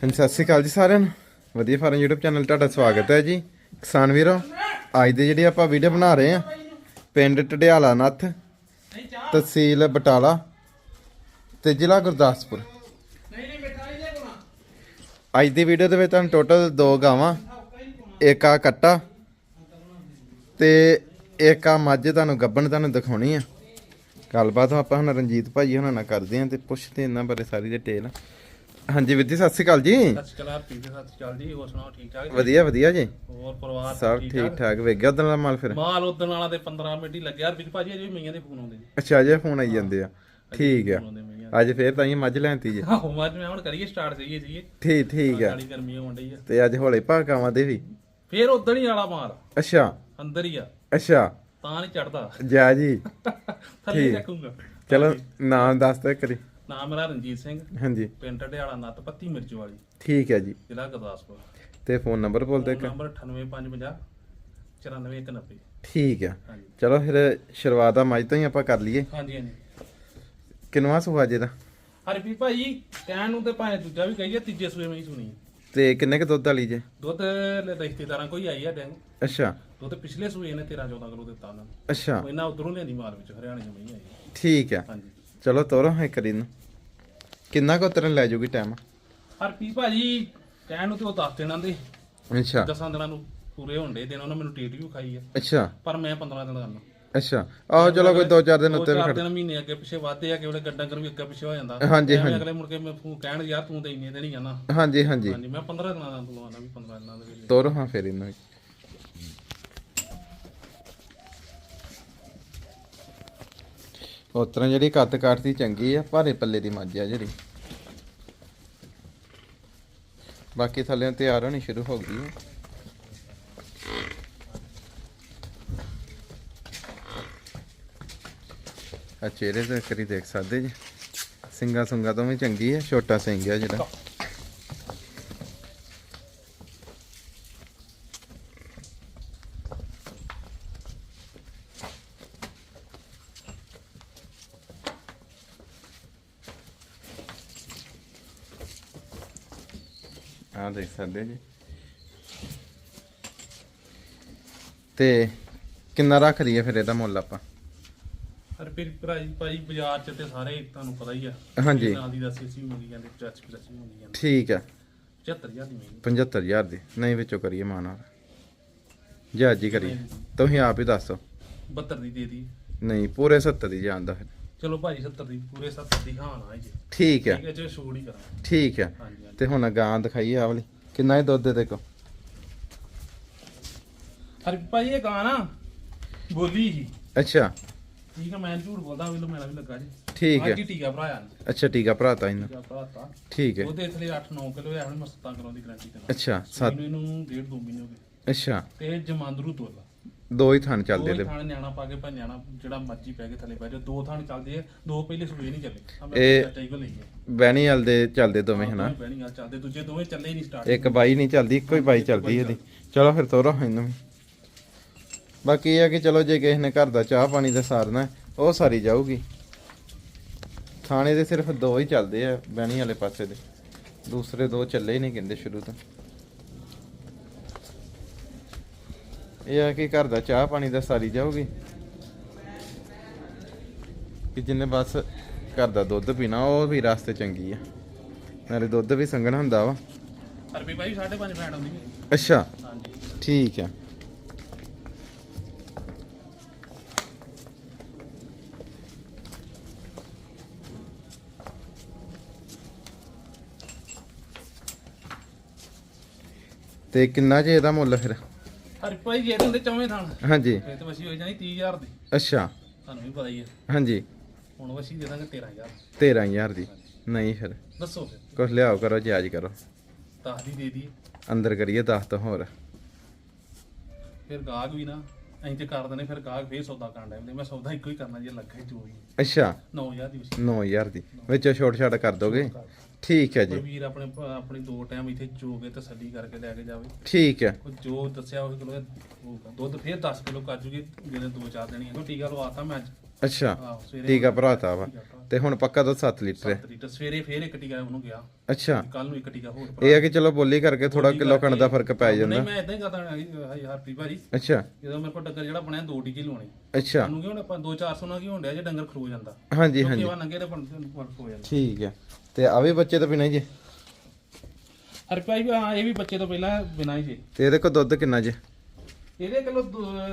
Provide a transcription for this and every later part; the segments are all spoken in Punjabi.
ਹਾਂਜੀ, ਸਤਿ ਸ਼੍ਰੀ ਅਕਾਲ ਜੀ ਸਾਰਿਆਂ ਨੂੰ। ਵਧੀਆ ਫਾਰਮ YouTube ਚੈਨਲ ਤੁਹਾਡਾ ਸਵਾਗਤ ਹੈ ਜੀ। ਕਿਸਾਨ ਵੀਰੋ, ਅੱਜ ਦੇ ਜਿਹੜੀ ਆਪਾਂ ਵੀਡੀਓ ਬਣਾ ਰਹੇ ਆ ਪਿੰਡ ਟਡਿਆਲਾ ਨੱਥ, ਤਹਿਸੀਲ ਬਟਾਲਾ ਤੇ ਜ਼ਿਲ੍ਹਾ ਗੁਰਦਾਸਪੁਰ। ਅੱਜ ਦੀ ਵੀਡੀਓ ਦੇ ਵਿੱਚ ਤੁਹਾਨੂੰ ਟੋਟਲ ਦੋ ਗਾਵਾਂ, ਇੱਕ ਆ ਕੱਟਾ ਤੇ ਇੱਕ ਆ ਮੱਝ ਤੁਹਾਨੂੰ ਗੱਬਣ ਤੁਹਾਨੂੰ ਦਿਖਾਉਣੀ ਆ। ਗੱਲਬਾਤ ਆਪਾਂ ਹੁਣ ਰਣਜੀਤ ਭਾਈ ਉਹਨਾਂ ਨਾਲ ਕਰਦੇ ਆਂ ਤੇ ਪੁੱਛਦੇ ਇਹਨਾਂ ਬਾਰੇ ਸਾਰੀ ਡਿਟੇਲ ਹਾਂਜੀ ਵੀਰ ਜੀ ਸਤਿ ਸ਼੍ਰੀ ਅਕਾਲ ਜੀ। ਸਤਿ ਸ਼੍ਰੀ ਅਕਾਲ ਪੀਰ ਸਤਿ ਸ਼੍ਰੀ ਅਕਾਲ ਜੀ ਹੋਰ ਸੁਣਾਓ ਠੀਕ ਠਾਕ ਜੀ? ਵਧੀਆ ਵਧੀਆ ਜੀ। ਹੋਰ ਪਰਿਵਾਰ ਸਭ ਠੀਕ ਠਾਕ ਵੇਖ ਗਿਆ ਉਦੋਂ ਦਾ ਮਾਲ ਫਿਰ? ਮਾਲ ਉਦਣ ਵਾਲਾ ਤੇ 15 ਮਿੰਟ ਹੀ ਲੱਗਿਆ। ਰਵੀਰ ਭਾਜੀ ਅਜੇ ਵੀ ਮਈਆਂ ਦੇ ਫੋਨ ਆਉਂਦੇ ਜੀ ਅੱਛਾ ਜੇ ਫੋਨ ਆਈ ਜਾਂਦੇ ਆ। ਠੀਕ ਆ। ਅੱਜ ਫੇਰ ਤਾਂ ਇਹ ਮੱਝ ਲੈਣਤੀ ਜੀ। ਆਹੋ ਮੱਝ ਮੈਂ ਹੁਣ ਕਰੀਏ ਸਟਾਰਟ ਸਹੀਏ ਜੀ ਠੀਕ ਠੀਕ ਆ। ਗਰਮੀ ਹੋਣ ਡਈ ਆ। ਤੇ ਅੱਜ ਹੋਲੇ ਭਾਗਾਵਾਂ ਦੇ ਵੀ। ਫੇਰ ਉਦਣ ਹੀ ਵਾਲਾ ਮਾਲ। ਅੱਛਾ। ਅੰਦਰ ਹੀ ਆ। ਅੱਛਾ। ਤਾਂ ਨਹੀਂ ਚੜਦਾ। ਜਾ ਜੀ। ਥੱਲੇ ਠੀਕ। ਚੱਕੂਗਾ। ਚਲੋ ਨਾਮ ਦੱਸ ਦੇ ਕਰੀ ਨਾਮ ਮੇਰਾ ਰਣਜੀਤ ਸਿੰਘ ਹਾਂਜੀ। ਪਿੰਡ ਢਿਆਲਾ ਨੱਤ ਪੱਤੀ ਮਿਰਚ ਵਾਲੀ। ਠੀਕ ਹੈ ਜੀ। ਜ਼ਿਲ੍ਹਾ ਗੁਰਦਾਸਪੁਰ। ਤੇ ਫੋਨ ਨੰਬਰ ਬੋਲ ਦੇ ਨੰਬਰ 98550 94190 ਠੀਕ ਆ ਚਲੋ ਫਿਰ ਸ਼ੁਰੂਆਤ ਆ ਮੱਝ ਤੋਂ ਹੀ ਆਪਾਂ ਕਰ ਲਈਏ। ਹਾਂਜੀ ਹਾਂਜੀ। ਕਿੰਨਵਾ ਸੁਆ ਜੇ ਦਾ ਹਰਪ੍ਰੀਤ ਭਾਈ ਕਹਿਣ ਨੂੰ ਤੇ ਭਾਵੇਂ ਦੂਜਾ ਵੀ ਕਹੀਏ ਤੀਜੇ ਸੂਏ ਮੈਂ ਹੀ ਸੁਣੀ। ਤੇ ਕਿੰਨੇ ਕ ਦੁੱਧ ਵਾਲੀ ਜੇ? ਦੁੱਧ ਲੈ ਰਿਸ਼ਤੇਦਾਰਾਂ ਕੋਈ ਆਈ ਆ ਡੈਂਗ। ਅੱਛਾ। ਦੁੱਧ ਪਿਛਲੇ ਸੂਏ ਨੇ 13 14 ਕਿਲੋ ਦਿੱਤਾ ਉਹਨਾਂ ਨੂੰ। ਅੱਛਾ। ਇਹਨਾਂ ਉਧਰੋਂ ਲਿਆਂਦੀ ਮਾਲ ਵਿੱਚ ਹਰਿਆਣੇ ਚ ਮਈ ਆਈ। ਠੀਕ ਆ ਹਾਂਜੀ। ਚਲੋ ਤੋਰੋ ਹੈ ਕਰੀ ਨੂੰ ਕਿੰਨਾ ਕੁ ਤਰਨ ਲੈ ਜੂਗੀ ਟਾਈਮ ਹਰਪ੍ਰੀਤ ਭਾਜੀ ਕਹਿਣ ਨੂੰ ਤੇ ਉਹ ਦੱਸ ਦਿਨਾਂ ਦੇ ਅੱਛਾ। ਦਸਾਂ ਦਿਨਾਂ ਨੂੰ ਪੂਰੇ ਹੁੰਦੇ ਦਿਨ ਉਹਨਾਂ ਮੈਨੂੰ ਟੀਟ ਵੀ ਖਾਈ ਆ। ਅੱਛਾ। ਪਰ ਮੈਂ 15 ਦਿਨ ਕਰਨਾ। ਅੱਛਾ। ਆਹੋ ਚਲੋ ਕੋਈ 2-4 ਦਿਨ ਉੱਤੇ ਵੀ ਖੜ ਦਿਨ ਮਹੀਨੇ ਅੱਗੇ ਪਿੱਛੇ ਵਾਧੇ ਆ ਕਿ ਉਹਦੇ ਗੱਡਾਂ ਕਰ ਵੀ ਅੱਗੇ ਪਿੱਛੇ ਹੋ ਜਾਂਦਾ। ਹਾਂਜੀ, ਹਾਂਜੀ। ਅਗਲੇ ਮੁੜ ਕੇ ਮੈਂ ਫੋਨ ਕਹਿਣ ਯਾਰ ਤੂੰ ਤੇ ਇੰਨੇ ਦਿਨ ਹੀ ਜਾਣਾ ਹਾਂਜੀ ਹਾਂਜੀ। ਹਾਂਜੀ ਮੈਂ 15 ਦਿਨਾਂ ਦਾ ਲਵਾਉਣਾ ਵੀ 15 ਦਿਨਾਂ ਦੇ ਵਿੱਚ। ਤੋਰੋ ਹਾਂ ਫਿਰ ਇਹਨੂੰ। ਉਸ ਤਰ੍ਹਾਂ ਜਿਹੜੀ ਕੱਤ ਕਾਟਦੀ ਚੰਗੀ ਆ, ਭਾਰੇ ਪੱਲੇ ਦੀ ਮੱਝ ਆ ਜਿਹੜੀ। ਬਾਕੀ ਥੱਲੇ ਤਿਆਰ ਹੋਣੀ ਸ਼ੁਰੂ ਹੋ ਗਈ ਹੈ ਆ ਚਿਹਰੇ ਤੇ ਕਰੀ ਦੇਖ ਸਕਦੇ ਜੀ। ਸਿੰਗਾ ਸੁੰਗਾ ਤੋਂ ਵੀ ਚੰਗੀ ਹੈ ਛੋਟਾ ਸਿੰਘ ਆ ਜਿਹੜਾ। ਆ ਦੇਖ ਸਕਦੇ ਜੀ। ਤੇ ਕਿੰਨਾ ਰੱਖ ਲਈਏ ਫਿਰ ਇਹਦਾ ਮੁੱਲ ਆਪਾਂ? ਹਰਪ੍ਰੀਤ ਭਾਜੀ ਭਾਜੀ ਬਾਜ਼ਾਰ ਚ ਤੇ ਸਾਰੇ ਤੁਹਾਨੂੰ ਪਤਾ ਹੀ ਆ। ਹਾਂਜੀ। ਨਾਲ ਦੀ ਦਾ ਸੀਸੀ ਮੰਗੀ ਜਾਂਦੇ 85 85 ਮੰਗੀ ਜਾਂਦੇ ਠੀਕ ਆ। 75000 ਦੀ ਮਹਿੰਗੀ 75000 ਦੀ। ਨਹੀਂ ਵਿੱਚੋਂ ਕਰੀਏ ਮਾਨਾ ਜੀ ਕਰੀਏ। ਤੁਸੀਂ ਆਪ ਹੀ ਦੱਸੋ। 72 ਦੀ ਦੇ ਦੀ। ਨਹੀਂ ਪੂਰੇ 70 ਦੀ ਜਾਂਦਾ ਫਿਰ। ਚਲੋ ਭਾਜੀ 70 ਦੀ ਪੂਰੇ 70 ਦੀ ਹਾਂ ਨਾ ਜੀ। ਠੀਕ ਆ। ਠੀਕ ਹੈ ਜੇ ਛੋੜ ਹੀ ਕਰਾਂ ਠੀਕ ਆ। ਹਾਂਜੀ ਹਾਂਜੀ। ਤੇ ਹੁਣ ਗਾਂ ਦਿਖਾਈਏ ਆ ਵਾਲੀ। ਕਿੰਨਾ ਹੀ ਦੁੱਧ ਦੇ ਕੋ ਹਰ ਭਾਜੀ ਇਹ ਗਾਣਾ ਬੋਲੀ ਹੀ ਅੱਛਾ। ਠੀਕ ਹੈ ਮੈਂ ਝੂਠ ਬੋਲਦਾ ਵੀ ਮੇਰਾ ਵੀ ਲੱਗਾ ਜੀ। ਠੀਕ ਅੱਜ ਹੈ ਹੀ ਟੀਕਾ ਭਰਾਇਆ ਨੇ ਅੱਛਾ ਟੀਕਾ ਭਰਾਤਾ ਇਹਨਾਂ। ਟੀਕਾ ਭਰਾਤਾ। ਠੀਕ ਹੈ ਉਹਦੇ ਥਲੇ 8-9 ਕਿਲੋ ਹੈ ਹੁਣ ਮੈਂ 7 ਕਿਲੋ ਦੀ ਗਾਰੰਟੀ ਦਿੰਦਾ ਅੱਛਾ ਸੱਤ। ਸੂਈ ਨੂੰ ਇਹਨੂੰ ਡੇਢ ਦੋ ਮਹੀਨੇ ਹੋ ਗਏ। ਅੱਛਾ। ਤੇ ਜਮਾਂਦਰੂ ਤੋਲਾ। ਦੋ ਹੀ ਥਣ ਚੱਲਦੇ ਦੋ ਤੇ ਥਾਣੇ ਨਿਆਣਾ ਪਾ ਕੇ ਭਾਵੇਂ ਨਿਆਣਾ ਜਿਹੜਾ ਮਰਜ਼ੀ ਪੈ ਕੇ ਥੱਲੇ ਪੈ ਜਾ ਦੋ ਥਾਣੇ ਚੱਲਦੇ ਆ ਦੋ ਪਹਿਲੇ ਸੂਏ ਨਹੀਂ ਚੱਲੇ। ਆ ਮੈਂ ਇਹ- ਚਾਚਾ ਹੀ ਕੋ ਲਈ ਹੈ ਬੈਣੀ ਦੇ ਚੱਲਦੇ ਦੋਵੇਂ ਹਨਾ? ਬਹਿਣੀ ਗੱਲ ਚੱਲਦੇ ਦੂਜੇ ਦੋਵੇਂ ਚੱਲੇ ਹੀ ਨਹੀਂ ਸਟਾਰਟ ਇੱਕ ਬਾਈ ਨਹੀਂ ਚੱਲਦੀ ਇੱਕੋ ਹੀ ਬਾਈ ਚੱਲਦੀ ਇਹਦੀ। ਚਲੋ ਫਿਰ ਤੋਰੋ ਇਹਨੂੰ ਵੀ। ਬਾਕੀ ਇਹ ਆ ਕਿ ਚਲੋ ਜੇ ਕਿਸੇ ਨੇ ਘਰ ਦਾ ਚਾਹ ਪਾਣੀ ਦਾ ਸਾਰਨਾ ਹੈ, ਉਹ ਸਾਰੀ ਜਾਊਗੀ। ਥਾਣੇ ਦੇ ਸਿਰਫ ਦੋ ਹੀ ਚੱਲਦੇ ਆ ਬੈਣੀ ਵਾਲੇ ਪਾਸੇ ਦੇ। ਦੂਸਰੇ ਦੋ ਚੱਲੇ ਹੀ ਨਹੀਂ ਕਹਿੰਦੇ ਸ਼ੁਰੂ ਤੋਂ। ਇਹ ਆ ਕਿ ਘਰ ਦਾ ਚਾਹ ਪਾਣੀ ਦਾ ਸਾਰੀ ਜਾਊਗੀ। ਕਿ ਜਿੰਨੇ ਬਸ ਘਰ ਦਾ ਦੁੱਧ ਪੀਣਾ ਉਹ ਵੀ ਰਸਤੇ ਚੰਗੀ ਆ। ਨਾਲੇ ਦੁੱਧ ਵੀ ਸੰਘਣਾ ਹੁੰਦਾ ਵਾ। ਅਰਬੀ ਭਾਈ 5.5 ਫੈਟ ਆਉਂਦੀ ਹੈ। ਅੱਛਾ ਹਾਂਜੀ। ਠੀਕ ਆ। ਤੇ ਕਿੰਨਾ ਜੇ ਇਹਦਾ ਮੁੱਲ ਫਿਰ? ਭਾਈ ਜੇ ਹੁੰਦੇ ਚੌਵੇਂ ਥਾਣ ਹਾਂਜੀ। ਫਿਰ ਤੇ ਵਸੀ ਹੋ ਜਾਣੀ 30000 ਦੀ। ਅੱਛਾ। ਤੁਹਾਨੂੰ ਵੀ ਪਤਾ ਹੀ ਹੈ ਹਾਂਜੀ। ਹੁਣ ਵਸੀ ਦੇ ਦਾਂਗੇ 13000 13000 ਦੀ। ਨਹੀਂ ਫਿਰ। ਦੱਸੋ ਫਿਰ। ਕੁਛ ਲਿਆਓ ਕਰੋ ਜਾਇਜ਼ ਕਰੋ। 10 ਦੀ ਦੇ ਦੀ ਅੰਦਰ ਕਰੀਏ 10 ਤੋਂ ਹੋਰ। ਫਿਰ ਗਾਹਕ ਵੀ ਨਾ। ਅਸੀਂ ਤੇ ਕਰ ਦਿੰਦੇ ਫਿਰ ਗਾਹਕ ਫੇਰ ਸੌਦਾ ਕਰਨ ਡੈਂਦੇ ਮੈਂ ਸੌਦਾ ਇੱਕੋ ਹੀ ਕਰਨਾ ਜੇ ਲੱਗਾ ਹੀ ਜੋ ਵੀ ਅੱਛਾ। 9000 ਦੀ ਵਸੀ 9000 ਦੀ। ਵਿੱਚੋਂ ਛੋਟ ਛਾਟ ਕਰ ਦੋਗੇ? ਠੀਕ ਹੈ ਕੋਈ ਜੀ ਵੀਰ ਆਪਣੇ ਆਪਣੀ ਦੋ ਟਾਈਮ ਇੱਥੇ ਚੋ ਕੇ ਤਸੱਲੀ ਕਰਕੇ ਲੈ ਕੇ ਜਾਵੇ। ਠੀਕ ਹੈ। ਉਹ ਜੋ ਦੱਸਿਆ ਉਹ ਕਿਲੋ ਦੁੱਧ ਫੇਰ 10 ਕਿਲੋ ਕਰ ਜੂਗੀ ਜਿਹਨੇ ਦੋ ਚਾਰ ਦੇਣੀ ਹੈ। ਟੀਕਾ ਲਵਾਤਾ ਮੈਂ ਅੱਜ। ਅੱਛਾ ਸਵੇਰੇ ਟੀਕਾ ਭਰਾਤਾ ਵਾ। ਤੇ ਹੁਣ ਪੱਕਾ ਦੁੱਧ 7 ਲੀਟਰ ਹੈ। ਸੱਤ ਲੀਟਰ ਸਵੇਰੇ ਫੇਰ ਇੱਕ ਟੀਕਾ ਉਹਨੂੰ ਗਿਆ। ਅੱਛਾ। ਕੱਲ ਨੂੰ ਇੱਕ ਟੀਕਾ ਹੋਰ ਇਹ ਆ ਕਿ ਚਲੋ ਬੋਲੀ ਕਰਕੇ ਥੋੜਾ ਕਿਲੋ ਕਣ ਦਾ ਫ਼ਰਕ ਪੈ ਜਾਂਦਾ। ਨਹੀਂ ਮੈਂ ਇਦਾਂ ਹੀ ਕਰਦਾ ਹਰਪੀ ਭਾਜੀ। ਅੱਛਾ। ਜਦੋਂ ਮੇਰੇ ਕੋਲ ਡੰਗਰ ਜਿਹੜਾ ਬਣਿਆ ਦੋ ਟੀਕੇ ਲਵਾਉਣੇ ਅੱਛਾ। ਸਾਨੂੰ ਕੀ ਹੁਣ ਆਪਾਂ 2-400 ਨਾਲ ਕੀ ਡਿਆ ਜੇ ਡੰਗਰ ਖਰੋ ਜਾਂਦਾ। ਹਾਂਜੀ ਹਾਂਜੀ। ਵਾ ਨੰਗੇ ਤੇ ਫ਼ਰਕ ਹੋ ਜਾਂਦਾ। ਠੀਕ ਹੈ। ਤੇ ਆ ਵੀ ਬੱਚੇ ਤੋਂ ਬਿਨਾਂ ਜੀ? ਹਰਪੀ ਭਾਈ ਹਾਂ ਇਹ ਵੀ ਬੱਚੇ ਤੋਂ ਪਹਿਲਾਂ ਬਿਨਾਂ ਹੀ ਸੀ ਤੇ ਇਹਦੇ ਕੋਲ ਦੁੱਧ ਕਿੰਨਾ ਜੀ? ਇਹਦੇ ਕਿਲੋ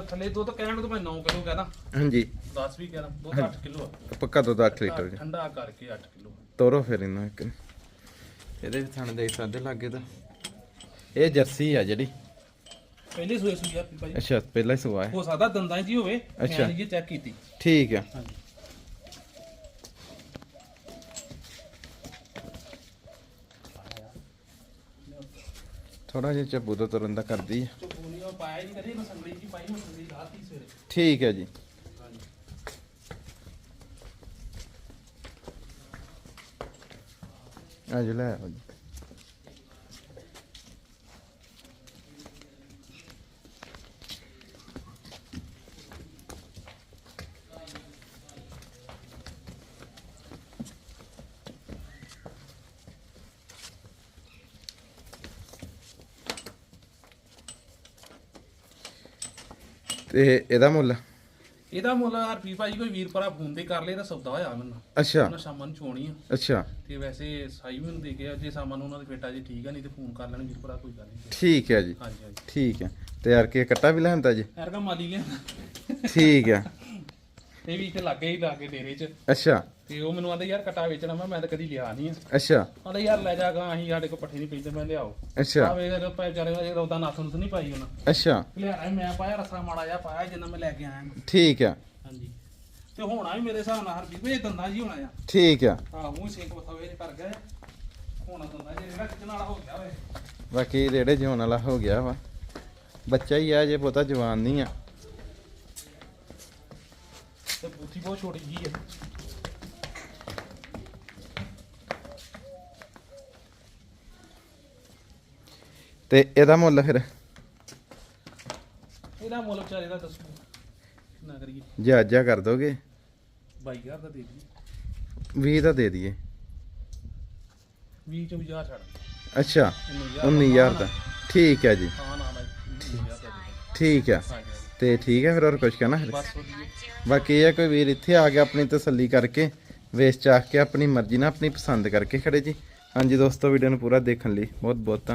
ਥੱਲੇ ਦੁੱਧ ਕਹਿਣ ਨੂੰ ਤਾਂ ਮੈਂ 9 ਕਿਲੋ ਕਹਦਾ। ਹਾਂਜੀ। 10 ਵੀ ਕਹਿਦਾ ਦੁੱਧ 8 ਕਿਲੋ ਆ। ਪੱਕਾ ਦੁੱਧ 8 ਲੀਟਰ ਜੀ। ਠੰਡਾ ਕਰਕੇ 8 ਕਿਲੋ ਤੋਰੋ ਫਿਰ ਇਹਨੂੰ ਇੱਕ। ਇਹਦੇ ਵੀ ਥਣ ਦੇਖ ਸਕਦੇ ਲੱਗੇ ਤਾਂ। ਇਹ ਜਰਸੀ ਆ ਜਿਹੜੀ। ਪਹਿਲੇ ਸੂਏ ਸੂਈ ਹਰਪੀ ਭਾਈ। ਅੱਛਾ ਪਹਿਲਾਂ ਹੀ ਸਵਾ ਹੈ। ਹੋ ਸਕਦਾ ਦੰਦਾਂ 'ਚ ਹੀ ਹੋਵੇ ਅੱਛਾ। ਮੈਂ ਨਹੀਂ ਚੈੱਕ ਕੀਤੀ। ਠੀਕ ਆ। ਹਾਂਜੀ। ਥੋੜਾ ਜਿਹਾ ਚੱਬੂ ਤੋਂ ਤੁਰਨ ਦਾ ਕਰਦੀ ਆ। ਚੋ ਬੋਲੀਆਂ ਪਾਇਆ ਹੀ ਨਹੀਂ ਕਦੇ ਮੈਂ ਸੰਗਲੀ ਜੀ ਪਾਈ ਮੈਂ ਸੰਗਲੀ ਲਾਤੀ ਸਵੇਰੇ। ਠੀਕ ਹੈ ਜੀ। ਹਾਂਜੀ। ਅੱਜ ਲੈ ਆਓ ਜੀ। ਤੇ ਇਹਦਾ ਮੁੱਲ ਇਹਦਾ ਮੁੱਲ ਹਰਪੀ ਭਾਜੀ ਕੋਈ ਵੀਰ ਭਰਾ ਫੋਨ ਤੇ ਕਰ ਲੇ ਤਾਂ ਸੌਦਾ ਹੋਇਆ ਮੈਨੂੰ। ਅੱਛਾ। ਉਹਨਾਂ ਸ਼ਾਮਾਂ ਨੂੰ ਚੋਣੀ ਆ। ਅੱਛਾ। ਤੇ ਵੈਸੇ ਸਾਈ ਮੈਨੂੰ ਦੇ ਗਿਆ ਜੇ ਸ਼ਾਮਾਂ ਨੂੰ ਉਹਨਾਂ ਦੇ ਫੇਟਾ ਜੇ ਠੀਕ ਆ ਨਹੀਂ ਤੇ ਫੋਨ ਕਰ ਲੈਣ ਵੀਰ ਭਰਾ ਕੋਈ ਗੱਲ ਨਹੀਂ। ਠੀਕ ਹੈ ਜੀ। ਹਾਂਜੀ ਹਾਂਜੀ। ਠੀਕ ਹੈ ਤੇ ਯਾਰ ਕੀ ਕੱਟਾ ਵੀ ਲੈਂਦਾ ਜੀ? ਐਰਗਾ ਮਾਲੀ ਲਿਆ ਠੀਕ ਹੈ ਇਹ ਵੀ ਇੱਥੇ ਲੱਗੇ ਹੀ ਲਾਗੇ ਡੇਰੇ 'ਚ। ਅੱਛਾ। ਤੇ ਉਹ ਮੈਨੂੰ ਆਂਦਾ ਯਾਰ ਕਟਾ ਵੇਚਣਾ ਮੈਂ ਮੈਂ ਤਾਂ ਕਦੀ ਲਿਆ ਨਹੀਂ ਆ ਅੱਛਾ। ਆਂਦਾ ਯਾਰ ਲੈ ਜਾਗਾ ਅਸੀਂ ਸਾਡੇ ਕੋਲ ਪੱਠੇ ਨਹੀਂ ਪੈਂਦੇ। ਮੈਂ ਲਿਆਓ। ਅੱਛਾ। ਆ ਵੇ ਜਦੋਂ ਪੈ ਵਿਚਾਰੇ ਰੌਦਾ ਨਾਥ ਨੂੰ ਨਹੀਂ ਪਾਈ ਉਹਨਾਂ ਅੱਛਾ। ਲਿਆ ਮੈਂ ਪਾਇਆ ਰਸਾ ਮਾੜਾ ਜਿਹਾ ਪਾਇਆ ਜਿੰਨਾ ਮੈਂ ਲੈ ਕੇ ਆਇਆ ਠੀਕ ਆ। ਹਾਂਜੀ। ਤੇ ਹੋਣਾ ਵੀ ਮੇਰੇ ਹਿਸਾਬ ਨਾਲ ਹਰਬੀ ਵੀ ਦੰਦਾ ਜੀ ਹੋਣਾ ਆ। ਠੀਕ ਆ। ਆਹ ਮੂੰਹ ਸੇਕ ਬਥਾਵੇ ਜੇ ਕਰ ਗਿਆ ਹੋਣਾ ਦੰਦਾ ਜੇ ਜਿਹੜਾ ਖਿੱਚਣ ਵਾਲਾ ਹੋ ਗਿਆ ਵੇ ਬਾਕੀ ਰੇੜੇ ਜਿਉਣ ਵਾਲਾ ਹੋ ਗਿਆ ਵਾ। ਬੱਚਾ ਹੀ ਆ ਜੇ ਪਤਾ ਜਵਾਨ ਨਹੀਂ ਆ। ਤੇ ਬੂਥੀ ਬਹੁਤ ਛੋਟੀ ਜੀ ਹੈ ਤੇ ਇਹਦਾ ਮੁੱਲ ਫਿਰ? ਇਹਦਾ ਮੁੱਲ ਵਿਚਾਰੇ ਦਾ ਦੱਸੋ। ਕਿੰਨਾ ਕਰੀਏ? ਜਾਜਾ ਕਰ ਦੋਗੇ। 22000 ਦਾ ਦੇ ਦੀ 20 ਦਾ ਦੇ ਦਈਏ। 20 ਚ 20000 ਛੱਡ ਅੱਛਾ 19000 19000 ਦਾ। ਠੀਕ ਹੈ ਜੀ। ਹਾਂ ਨਾ ਨਾ 19000 ਦਾ ਦੇ ਦੇ ਠੀਕ ਆ ਹਾਂਜੀ ਹਾਂਜੀ। ਤੇ ਠੀਕ ਹੈ ਫਿਰ ਹੋਰ ਕੁਝ ਕਹਿਣਾ ਫਿਰ? ਬਸ ਬਾਕੀ ਇਹ ਆ ਕੋਈ ਵੀਰ ਇੱਥੇ ਆ ਕੇ ਆਪਣੀ ਤਸੱਲੀ ਕਰਕੇ ਵੇਚ ਚਾਖ ਕੇ ਆਪਣੀ ਮਰਜ਼ੀ ਨਾਲ ਆਪਣੀ ਪਸੰਦ ਕਰਕੇ ਖੜੇ ਜੀ। ਹਾਂਜੀ ਦੋਸਤੋ ਵੀਡੀਓ ਨੂੰ ਪੂਰਾ ਦੇਖਣ ਲਈ ਬਹੁਤ ਬਹੁਤ ਧੰਨਵਾਦ।